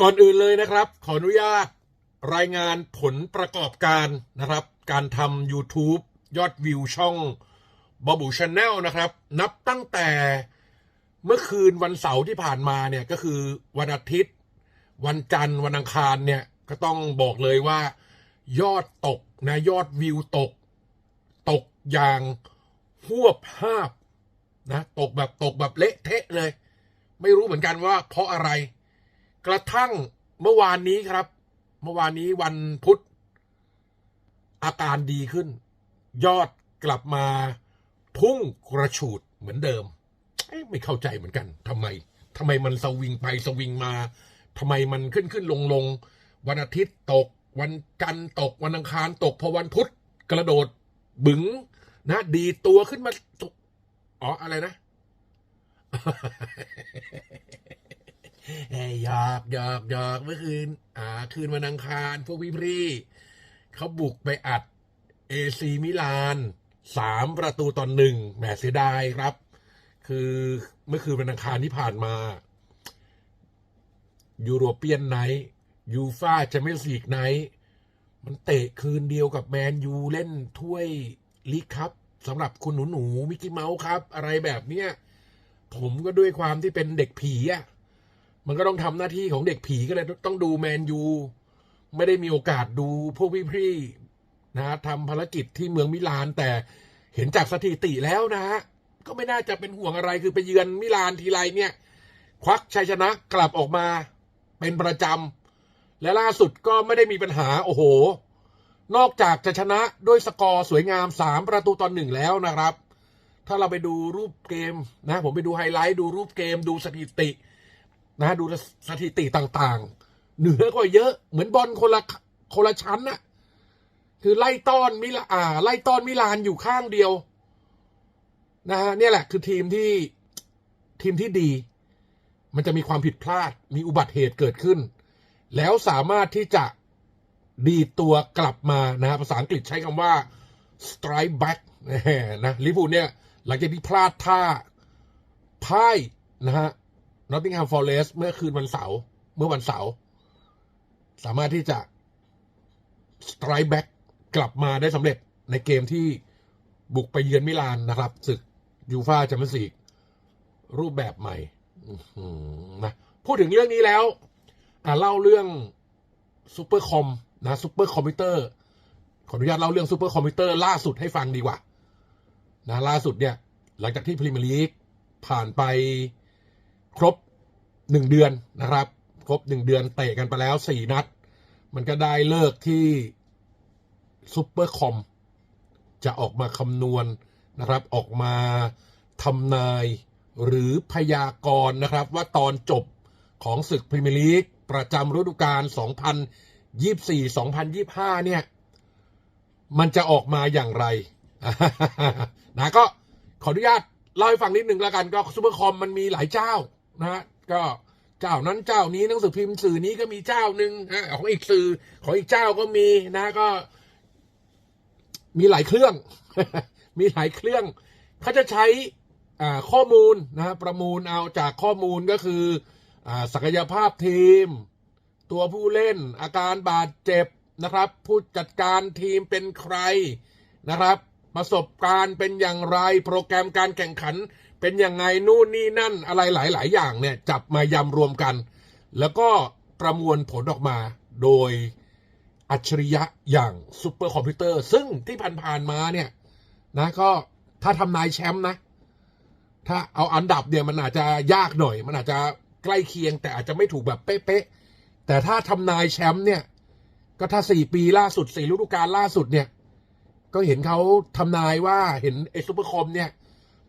ก่อนอื่นเลยนะครับ ขออนุญาตรายงานผลประกอบการนะครับ การทำ YouTube ยอดวิวช่อง b o b u Channel นะครับ นับตั้งแต่เมื่อคืนวันเสาร์ที่ผ่านมาเนี่ยก็คือวันอาทิตย์ วันจันทร์วันอังคารเนี่ยก็ต้องบอกเลยว่า ยอดตกนะยอดวิวตก ตกอย่างหวบหาบนะ ตกแบบตกแบบเละเทะเลย ไม่รู้เหมือนกันว่าเพราะอะไร กระทั่งเมื่อวานนี้ครับ เมื่อวานนี้วันพุธ อาการดีขึ้น ยอดกลับมาพุ่งกระฉูดเหมือนเดิม ไม่เข้าใจเหมือนกันทำไมทำไมมันสวิงไปสวิงมาทำไมมันขึ้นขึ้นลงลงวันอาทิตย์ตก วันจันทร์ตกวันอังคารตกพอวันพุธกระโดดบึงนะ ดีตัวขึ้นมาตกอ๋ออะไรนะ หยอกหยอกหยอกเมื่อคืน อ่า คืนวันอังคารพวกพี่พี่เขาบุกไปอัดเอซีมิลานสามประตูต่อหนึ่งแหมเสียดายครับ คือเมื่อคืนวันอังคารที่ผ่านมา ยูโรเปียนไนท์ยูฟ่าจะไม่สีกไนท์มันเตะคืนเดียวกับแมนยูเล่นถ้วยลีกครับสำหรับคุณหนูหนูมิกกี้เมาส์ครับ อะไรแบบเนี้ยผมก็ด้วยความที่เป็นเด็กผีอะ มันก็ต้องทำหน้าที่ของเด็กผีก็เลยต้องดูแมนยู ไม่ได้มีโอกาสดูพวกพี่ๆนะฮะทำภารกิจที่เมืองมิลานแต่เห็นจากสถิติแล้วนะฮะก็ไม่น่าจะเป็นห่วงอะไรคือไปเยือนมิลานทีไรเนี่ย ควักชัยชนะกลับออกมาเป็นประจำและล่าสุดก็ไม่ได้มีปัญหาโอ้โห นอกจากจะชนะด้วยสกอร์สวยงาม 3 ประตูตอนหนึ่งแล้วนะครับ ถ้าเราไปดูรูปเกมนะ ผมไปดูไฮไลท์ดูรูปเกมดูสถิติ นะดูสถิติต่างๆ เหนือก็เยอะ เหมือนบอลคนละคนละชั้นน่ะ คือไล่ต้อนมิลาอ่า ไล่ต้อนมิลานอยู่ข้างเดียว นะฮะเนี่ยแหละ คือทีมที่ทีมที่ดี มันจะมีความผิดพลาด มีอุบัติเหตุเกิดขึ้น แล้วสามารถที่จะดีตัวกลับมานะฮะภาษาอังกฤษใช้คำว่า strike back นะลิเวอร์พูเนี่ย หลังจากที่พลาดท่าพ่ายนะฮะ นอตติงแฮมฟอร์เรสเมื่อคืนวันเสาร์เมื่อวันเสาร์สามารถที่จะสไตร์แบ็กกลับมาได้สำเร็จในเกมที่บุกไปเยือนมิลานนะครับศึกยูฟาแชมเปี้ยนส์ลีกรูปแบบใหม่นะพูดถึงเรื่องนี้แล้วอ่าเล่าเรื่องซูเปอร์คอมนะซูเปอร์คอมพิวเตอร์ขออนุญาตเล่าเรื่องซูเปอร์คอมพิวเตอร์ล่าสุดให้ฟังดีกว่านะล่าสุดเนี่ย หลังจากที่พรีเมียร์ลีกผ่านไป ครบหนึ่งเดือนนะครับ ครบหนึ่งเดือนเตะกันไปแล้วสี่นัด มันก็ได้เลิกที่ซุปเปอร์คอมจะออกมาคำนวณนะครับ ออกมาทำนายหรือพยากรณ์นะครับ ว่าตอนจบของศึกพรีเมียร์ลีกประจำฤดูกาล 2024-2025 เนี่ย มันจะออกมาอย่างไรนะก็ขออนุญาตเล่าให้ฟังนิดนึงแล้วกันก็ซูเปอร์คอมมันมีหลายเจ้า นะฮะก็เจ้านั้นเจ้านี้หนังสือพิมพ์สื่อนี้ก็มีเจ้าหนึ่งนะของอีกสื่อของอีกเจ้าก็มีนะก็ มีหลายเครื่อง มีหลายเครื่องเขาจะใช้ข้อมูลนะประมูลเอาจากข้อมูลก็คืออศักยภาพทีม ตัวผู้เล่น อาการบาดเจ็บนะครับ ผู้จัดการทีมเป็นใครนะครับ ประสบการณ์เป็นอย่างไร โปรแกรมการแข่งขัน เป็นยังไงนู่นนี่นั่นอะไรหลาย ๆ อย่างเนี่ยจับมายำรวมกัน แล้วก็ประมวลผลออกมาโดยอัจฉริยะอย่างซูเปอร์คอมพิวเตอร์ ซึ่งที่ผ่านๆมาเนี่ยนะก็ถ้าทำนายแชมป์นะ ถ้าเอาอันดับเนี่ยมันอาจจะยากหน่อย มันอาจจะใกล้เคียง แต่อาจจะไม่ถูกแบบเป๊ะๆแต่ถ้าทำนายแชมป์เนี่ย ก็ถ้าสี่ปีล่าสุดสี่ฤดูกาลล่าสุดเนี่ย ก็เห็นเขาทำนายว่าเห็นไอ้ซูเปอร์คอมเนี่ย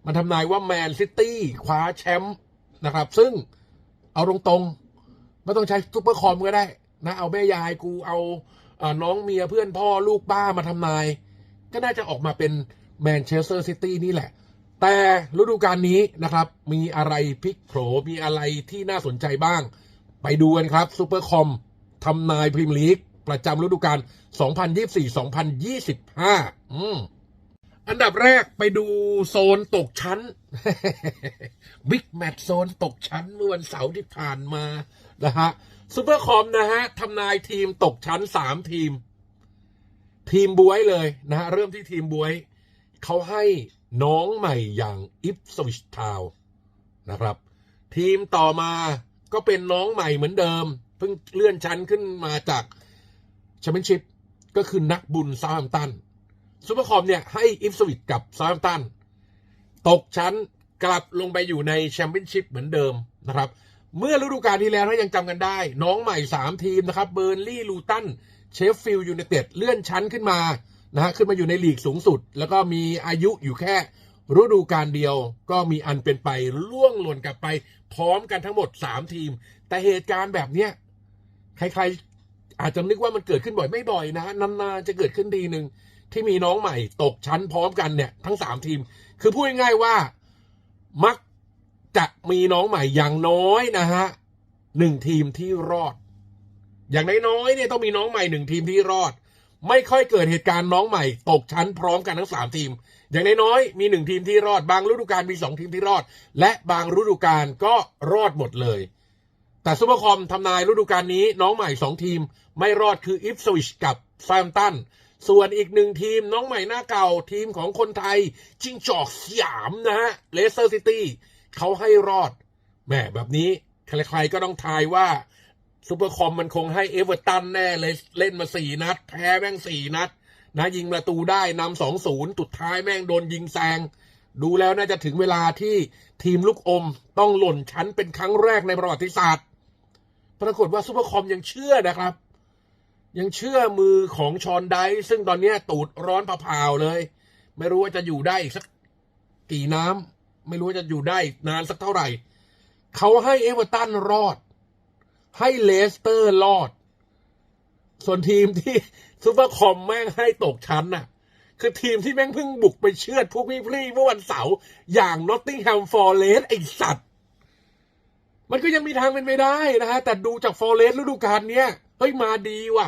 มันทำนายว่าแมนซิตี้คว้าแชมป์นะครับ ซึ่งเอาตรงๆ ไม่ต้องใช้ซูเปอร์คอมก็ได้นะ เอาแม่ยายกูเอาเอน้องเมียเพื่อนพ่อลูกป้ามาทำนาย ก็น่าจะออกมาเป็นแมนเชสเตอร์ซิตี้นี่แหละ แต่ฤดูกาลนี้นะครับ มีอะไรพลิกโผมีอะไรที่น่าสนใจบ้าง ไปดูกันครับซูเปอร์คอมทำนายพรีเมียร์ลีกประจำฤดูกาล2024-2025 อืม อันดับแรกไปดูโซนตกชั้น บิ๊กแมตช์โซนตกชั้นเมื่อวันเสาร์ที่ผ่านมานะฮะซูเปอร์คอมนะฮะทำนายทีมตกชั้นสามทีม ทีมบวยเลยนะฮะ เริ่มที่ทีมบวย เขาให้น้องใหม่อย่างอิฟสวิชทาวนะครับ ทีมต่อมาก็เป็นน้องใหม่เหมือนเดิม เพิ่งเลื่อนชั้นขึ้นมาจากแชมเปี้ยนชิพก็คือนักบุญซา u ์ h มตัน ซูเปอร์คอมเนี่ยให้อิฟสวิตกับซา u ์มตันตกชั้นกลับลงไปอยู่ในแชมเปี้ยนชิพเหมือนเดิมนะครับ เมื่อฤดูกาลที่แล้วถ้ายังจำกันได้ น้องใหม่ 3 ทีมนะครับเบอร์ลี่ลูตันเชฟฟิลด์ยูไนเต็ดเลื่อนชั้นขึ้นมานะฮะขึ้นมาอยู่ในลีกสูงสุด แล้วก็มีอายุอยู่แค่ฤดูกาลเดียวก็มีอันเป็นไปล่วงหล่นกลับไป พร้อมกันทั้งหมด 3 ทีม แต่เหตุการณ์แบบเนี้ยใครๆอาจจะนึกว่ามันเกิดขึ้นบ่อยไม่บ่อยนะนานๆจะเกิดขึ้นดีหนึ่ง ที่มีน้องใหม่ตกชั้นพร้อมกันเนี่ยทั้ง3ทีม คือพูดง่ายๆว่ามักจะมีน้องใหม่อย่างน้อยนะฮะหนึ่งทีมที่รอด อย่างน้อยๆเนี่ยต้องมีน้องใหม่หนึ่งทีมที่รอด ไม่ค่อยเกิดเหตุการณ์น้องใหม่ ตกชั้นพร้อมกันทั้งสามทีม อย่างน้อยๆมีหนึ่งทีมที่รอด บางฤดูกาลมีสองทีมที่รอด และบางฤดูกาลก็รอดหมดเลย แต่ซูเปอร์คอมทำนายฤดูกาลนี้น้องใหม่สองทีมไม่รอดคืออิฟสวิชกับซามตัน ส่วนอีกหนึ่งทีมน้องใหม่หน้าเก่าทีมของคนไทย จิงจอกสยามนะฮะเลสเตอร์ซิตี้เขาให้รอดแหมแบบนี้ใครๆก็ต้องทายว่าซูเปอร์คอมมันคงให้เอเวอร์ตันแน่เลยเล่นมาสี่นัด แพ้แม่งสี่นัด นะยิงประตูได้นำสองศูนย์สุดท้ายแม่งโดนยิงแซง ดูแล้วน่าจะถึงเวลาที่ทีมลูกอมต้องหล่นชั้นเป็นครั้งแรกในประวัติศาสตร์ ปรากฏว่าซูเปอร์คอมยังเชื่อนะครับ ยังเชื่อมือของชอนไดซ์ซึ่งตอนนี้ตูดร้อนผ่าๆเลย ไม่รู้ว่าจะอยู่ได้อีกสักกี่น้ำไม่รู้ว่าจะอยู่ได้นานสักเท่าไหร่ เขาให้เอเวอร์ตันรอด ให้เลสเตอร์รอด ส่วนทีมที่ซูเปอร์คอมแม่งให้ตกชั้นน่ะ คือทีมที่แม่งเพิ่งบุกไปเชือดพวกพี่พลี่เมื่อวันเสาร์อย่างนอตติงแฮมฟอร์เรสไอสัตว์ มันก็ยังมีทางเป็นไปได้นะฮะ แต่ดูจากฟอร์เรสฤดูกาลเนี้ยเฮ้ยมาดีว่ะ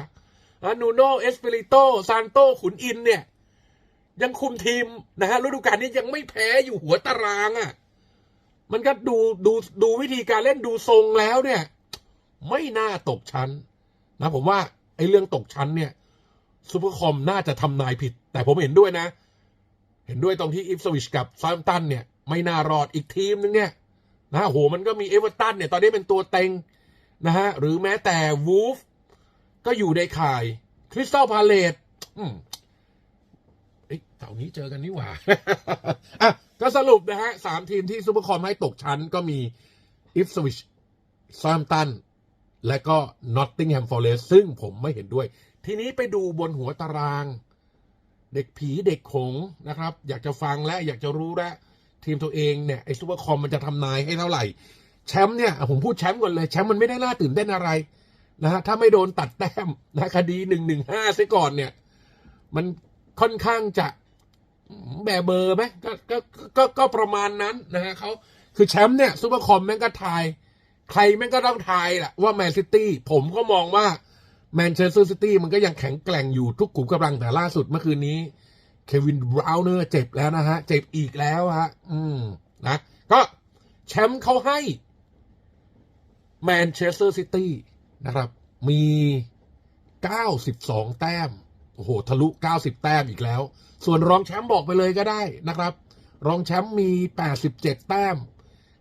นะนูโนเอสเปริโตซานโตขุนอินเนี่ย ยังคุมทีมนะฮะฤดูกาลนี้ยังไม่แพ้อยู่หัวตารางอะ่ะ มันก็ดูดูดูวิธีการเล่นดูทรงแล้วเนี่ย ไม่น่าตกชั้น นะ ผมว่าไอ้เรื่องตกชั้นเนี่ยซูเปอร์คอมน่าจะทำนายผิด แต่ผมเห็นด้วยนะ เห็นด้วยตรงที่อิฟสวิชกับซามตันเนี่ย ไม่น่ารอดอีกทีมนึงเนี่ย นะโหมันก็มีเอเวอร์ตันเนี่ย ตอนนี้เป็นตัวเต็งนะฮะ หรือแม้แต่วูฟ ก็อยู่ในข่ายคริสตัลพาเลตอืมเอ้ยเสาร์นี้เจอกันนี่หว่าอะก็สรุปนะฮะสามทีมที่ซูเปอร์คอมให้ตกชั้นก็มีอิฟสวิชซามตัน และก็ Nottingham Forest ซึ่งผมไม่เห็นด้วย ทีนี้ไปดูบนหัวตาราง เด็กผีเด็กขงนะครับ อยากจะฟังและอยากจะรู้และ ทีมตัวเองเนี่ยไอซูเปอร์คอมมันจะทำนายให้เท่าไหร่ แชมป์เนี่ย ผมพูดแชมป์ก่อนเลย แชมป์มันไม่ได้น่าตื่นเต้นอะไร นะฮะถ้าไม่โดนตัดแต้มนะคดีหนึ่งหนึ่งห้าซะก่อนเนี่ย มันค่อนข้างจะแบเบอร์ไหมก็ก็ก็ก็ประมาณนั้นนะฮะเขาคือแชมป์เนี่ยซูเปอร์คอมแม่งก็ทาย ใครแม่งก็ต้องทายแหละว่าแมนซิตี้ผมก็มองว่าแมนเชสเตอร์ซิตี้มันก็ยังแข็งแกร่งอยู่ทุกขุมกำลังแต่ล่าสุดเมื่อคืนนี้ เควินบราวเนอร์เจ็บแล้วนะฮะ เจ็บอีกแล้วฮะ อืมนะก็แชมป์เขาให้แมนเชสเตอร์ซิตี้ นะครับ มี 92 แต้ม โอ้โห ทะลุ 90 แต้มอีกแล้ว ส่วนรองแชมป์บอกไปเลยก็ได้นะครับ รองแชมป์มี 87 แต้ม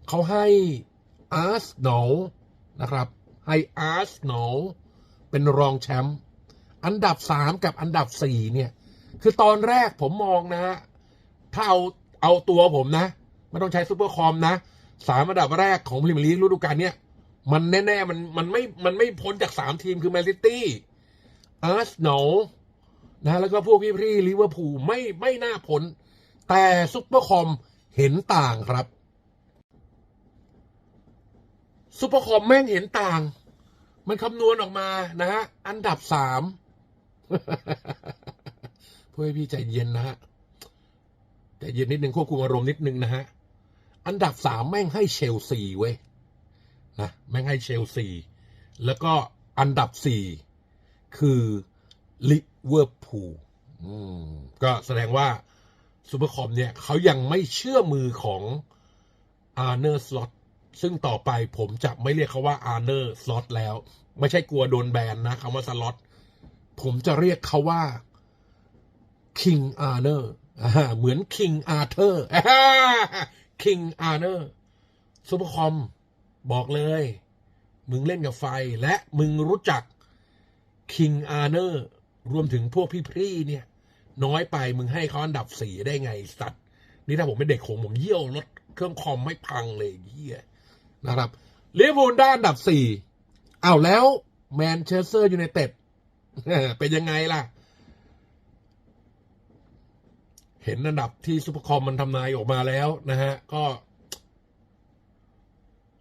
เขาให้อาร์สโนนะครับ ให้อาร์สโนเป็นรองแชมป์ อันดับ 3 กับอันดับ 4 เนี่ย คือตอนแรกผมมองนะฮะ ถ้าเอาเอาตัวผมนะ ไม่ต้องใช้ซูเปอร์คอมนะสามอันดับแรกของพรีเมียร์ลีกฤดูกาลเนี้ย มันแน่ ๆ มันมันไม่มันไม่พ้นจากสามทีมคือแมนซิตี้อาร์เซนอลนะแล้วก็พวกพี่พี่ลิเวอร์พูลไม่ไม่น่าพ้น แต่ซุปเปอร์คอมเห็นต่างครับซุปเปอร์คอมแม่งเห็นต่าง มันคำนวณออกมานะฮะ อันดับสามเพื่อให้พี่ใจเย็นนะฮะใจเย็นนิดนึงควบคุมอารมณ์นิดนึงนะฮะ อันดับสามแม่งให้เชลซีเว้ย นะแม่งให้เชลซี แล้วก็อันดับสี่คือลิเวอร์พูลก็แสดงว่าซูเปอร์คอมเนี่ยเขายังไม่เชื่อมือของอาร์เนอร์สล็อตซึ่งต่อไปผมจะไม่เรียกเขาว่าอาร์เนอร์สล็อตแล้ว ไม่ใช่กลัวโดนแบนนะคำว่าสล็อตผมจะเรียกเขาว่าคิงอาร์เนอร์เหมือนคิงอาร์เธอร์คิงอาร์เนอร์ซูเปอร์คอม บอกเลย มึงเล่นกับไฟและมึงรู้จักคิงอาร์เนอร์รวมถึงพวกพี่ๆเนี่ย น้อยไปมึงให้เขาอันดับสี่ได้ไงสัตว์ นี่ถ้าผมเป็นเด็กของผมเยี่ยวรถเครื่องคอมไม่พังเลยเฮียนะครับลิเวอร์พูลได้อันดับสี่อ้าวแล้วแมนเชสเตอร์ยูไนเต็ดเป็นยังไงล่ะ เห็นอันดับที่ซุปเปอร์คอมมันทำนายออกมาแล้วนะฮะ ก็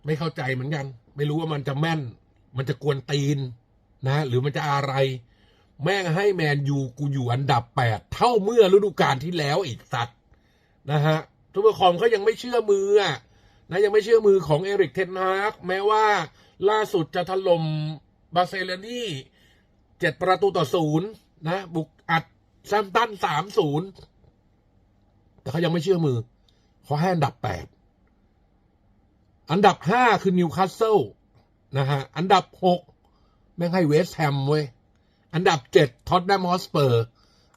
ไม่เข้าใจเหมือนกัน ไม่รู้ว่ามันจะแม่น มันจะกวนตีนนะ หรือมันจะอะไร แม่งให้แมนยูกูอยู่อันดับแปดเท่าเมื่อฤดูกาลที่แล้วอีกสัตว์นะฮะทุกคอมเขายังไม่เชื่อมือนะยังไม่เชื่อมือของเอริกเทนฮากแม้ว่าล่าสุดจะถล่มบาเซโลนี่เจ็ดประตูต่อศูนย์นะบุกอัดแซมตันสามศูนย์แต่เขายังไม่เชื่อมือเขาให้อันดับแปด อันดับห้าคือนิวคาสเซิลนะฮะ อันดับหกแม่งให้เวสต์แฮมเว้ย อันดับเจ็ดท็อตแนมฮอสเปอร์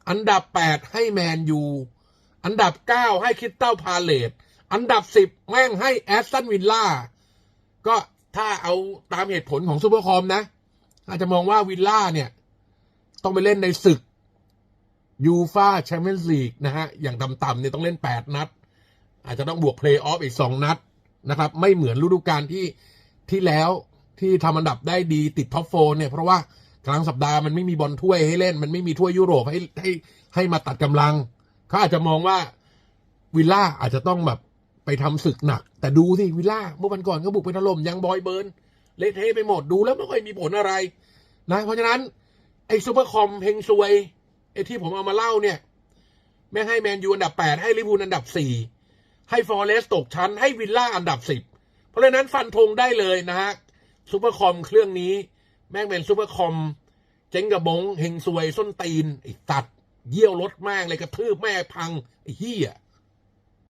อันดับแปดให้แมนยู อันดับเก้าให้คิตเต้าพาเลตอันดับสิบแม่งให้แอสตันวิลล่า ก็ถ้าเอาตามเหตุผลของซูเปอร์คอมนะ อาจจะมองว่าวิลล่าเนี่ย ต้องไปเล่นในศึกยูฟาแชมเปี้ยนส์ลีกนะฮะ อย่างต่ำๆเนี่ยต้องเล่นแปดนัด อาจจะต้องบวกเพลย์ออฟอีกสองนัด นะครับ ไม่เหมือนฤดูกาลที่ที่แล้วที่ทำอันดับได้ดีติดท็อปโฟเนี่ยเพราะว่ากลางสัปดาห์มันไม่มีบอลถ้วยให้เล่น มันไม่มีถ้วยยุโรปให้ให้ให้มาตัดกำลังเขาอาจจะมองว่าวิลล่าอาจจะต้องแบบไปทำศึกหนัก แต่ดูสิวิลล่าเมื่อวันก่อนก็บุกไปถล่มยังบอยเบิร์นเละเทะไปหมดดูแล้วไม่ค่อยมีผลอะไรนะเพราะฉะนั้นไอ้ซูเปอร์คอมเฮงซวยไอ้ที่ผมเอามาเล่าเนี่ย แม่งให้แมนยูอันดับแปดให้ลิเวอร์พูลอันดับสี่ ให้ฟอร์เรสตกชั้น ให้วิลล่าอันดับสิบเพราะฉะนั้นฟันธงได้เลยนะฮะซูเปอร์คอมเครื่องนี้ แม่งเป็นซูเปอร์คอมเจ๊งกระบงเฮงซวยส้นตีนไอ้ตัดเยี่ยวรถแม่งเลยกระทืบแม่พังไอ้เหี้ย